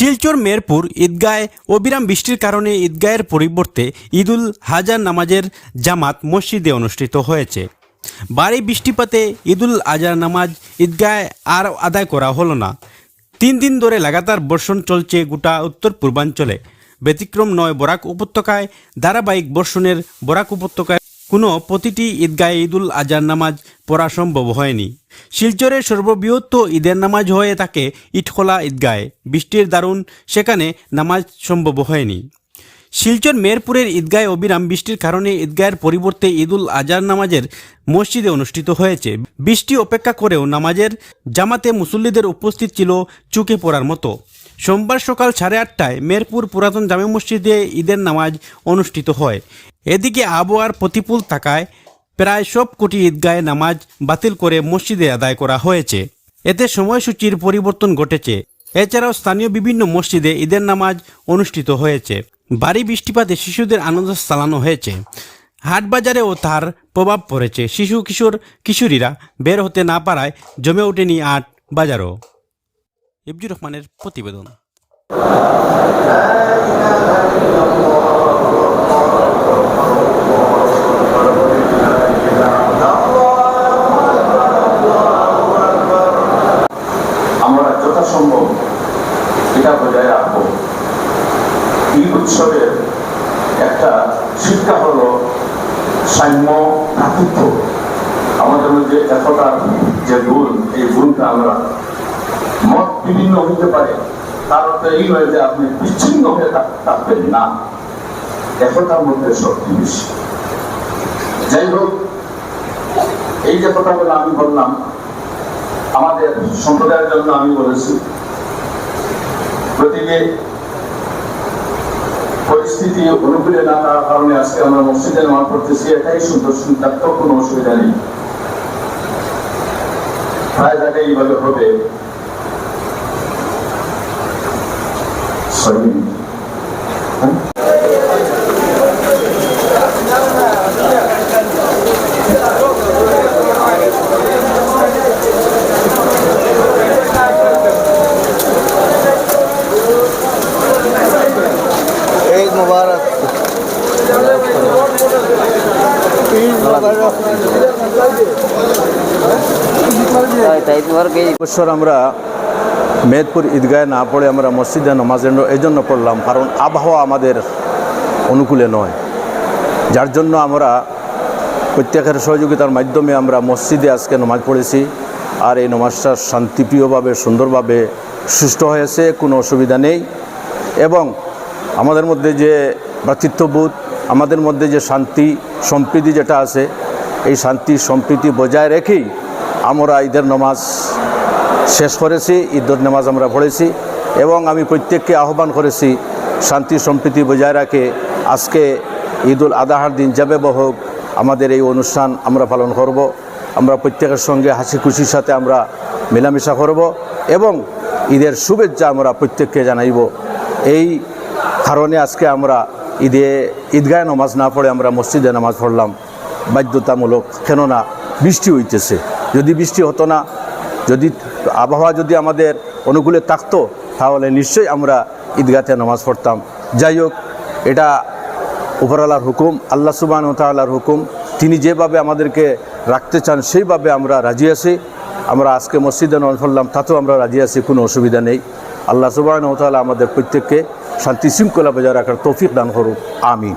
শিলচর, মেরপুর, ঈদগায় অবিরাম বৃষ্টির কারণে ঈদগাহের পরিবর্তে ঈদুল হাজার নামাজের জামাত মসজিদে অনুষ্ঠিত হয়েছে। বাড়ি বৃষ্টিপাতে ঈদুল আজহার নামাজ ঈদগায় আর আদায় করা হলো না। তিন দিন ধরে লাগাতার বর্ষণ চলছে গোটা উত্তর পূর্বাঞ্চলে ব্যতিক্রম নয় বরাক উপত্যকায়, ধারাবাহিক বর্ষণের বরাক উপত্যকায় কোনো প্রতিটি ঈদগাহে ঈদুল আজহার নামাজ পড়া সম্ভব হয়নি। শিলচরের সর্ববৃহৎ ঈদের নামাজ হয়ে থাকে ইটখোলা ঈদগাহে। বৃষ্টির দারুণ সেখানে নামাজ সম্ভব হয়নি। শিলচর মেরপুরের ঈদগাহে অবিরাম বৃষ্টির কারণে ঈদগাহের পরিবর্তে ঈদুল আজহার নামাজের মসজিদে অনুষ্ঠিত হয়েছে। বৃষ্টি অপেক্ষা করেও নামাজের জামাতে মুসল্লিদের উপস্থিত ছিল চুকে পড়ার মতো। সোমবার সকাল সাড়ে আটটায় মেরপুর পুরাতন জামে মসজিদে ঈদের নামাজ অনুষ্ঠিত হয়। এদিকে আবহাওয়ার প্রতিকূল থাকায় প্রায় সব কোটি ঈদগাহে নামাজ বাতিল করে মসজিদে আদায় করা হয়েছে। এতে সময়সূচির পরিবর্তন ঘটেছে। এছাড়াও স্থানীয় বিভিন্ন মসজিদে ঈদের নামাজ অনুষ্ঠিত হয়েছে। ভারী বৃষ্টিপাতে শিশুদের আনন্দ চালানো হয়েছে। হাট বাজারেও তার প্রভাব পড়েছে। শিশু, কিশোর, কিশোরীরা বের হতে না পারায় জমে ওঠেনি আট বাজারও। ইবজুর রহমানের প্রতিবেদন আমরা যথাসম্ভব এটা বজায় রাখব ঈদ উৎসবের একটা শিক্ষা হলো সাম্য ভ্রাতৃত্ব। আমাদের মধ্যে একতার যে গুণ এই গুণটা আমরা মত বিভিন্ন হইতে পারে, তার অর্থ এই নয় যে আপনি বিচ্ছিন্ন হয়ে থাক- থাকবেন না। একতার মধ্যে শক্তি বেশি। যাই হোক, এই যে কথাগুলো আমি বললাম, আমাদের সম্প্রদায়ের জন্য আমি বলেছি প্রতিটি পরিস্থিতি অনুকূলে না থাকার কারণে আজকে আমরা মসজিদে নামাজ পড়তেছি, এটাই সুন্দর সুন্দর কোনো অসুবিধা নেই। জায়গায় এইভাবে হবে। ছয় মুবারক। বছর আমরা মেদপুর ঈদগাহে না পড়ে আমরা মসজিদে নামাজ এই জন্য পড়লাম কারণ আবহাওয়া আমাদের অনুকূলে নয়। যার জন্য আমরা প্রত্যেকের সহযোগিতার মাধ্যমে আমরা মসজিদে আজকে নামাজ পড়েছি আর এই নামাজটা শান্তিপ্রিয়ভাবে সুন্দরভাবে সুষ্ঠু হয়েছে কোনো অসুবিধা নেই। এবং আমাদের মধ্যে যে ভ্রাতৃত্ববোধ, আমাদের মধ্যে যে শান্তি সম্প্রীতি যেটা আছে, এই শান্তি সম্প্রীতি বজায় রেখেই আমরা ঈদের নামাজ শেষ করেছি, ঈদের নামাজ আমরা পড়েছি এবং আমি প্রত্যেককে আহ্বান করেছি শান্তি সম্প্রীতি বজায় রাখে। আজকে ঈদুল আদাহার দিন যাবে হোক, আমাদের এই অনুষ্ঠান আমরা পালন করব। আমরা প্রত্যেকের সঙ্গে হাসি খুশির সাথে আমরা মেলামেশা করব এবং ঈদের শুভেচ্ছা আমরা প্রত্যেককে জানাইব। এই কারণে আজকে আমরা ঈদে ঈদগায় নামাজ না পড়ে আমরা মসজিদে নামাজ পড়লাম। বাধ্যতামূলক, কেননা বৃষ্টি হইতেছে। যদি বৃষ্টি হতো না, যদি আবহাওয়া যদি আমাদের অনুকূলে থাকতো, তাহলে নিশ্চয়ই আমরা ঈদগাতে নামাজ পড়তাম। যাই হোক, এটা উপরওয়ালার হুকুম, আল্লাহ সুবান তাল্লাহর হুকুম। তিনি যেভাবে আমাদেরকে রাখতে চান, সেইভাবে আমরা রাজি আছি। আমরা আজকে মসজিদে নামাজ পড়লাম, তাতেও আমরা রাজি আছি, কোনো অসুবিধা নেই। আল্লাহ সুবাহ তাল্লাহ আমাদের প্রত্যেককে শান্তি শৃঙ্খলা বজায় রাখার তৌফিক দান করুক আমিন।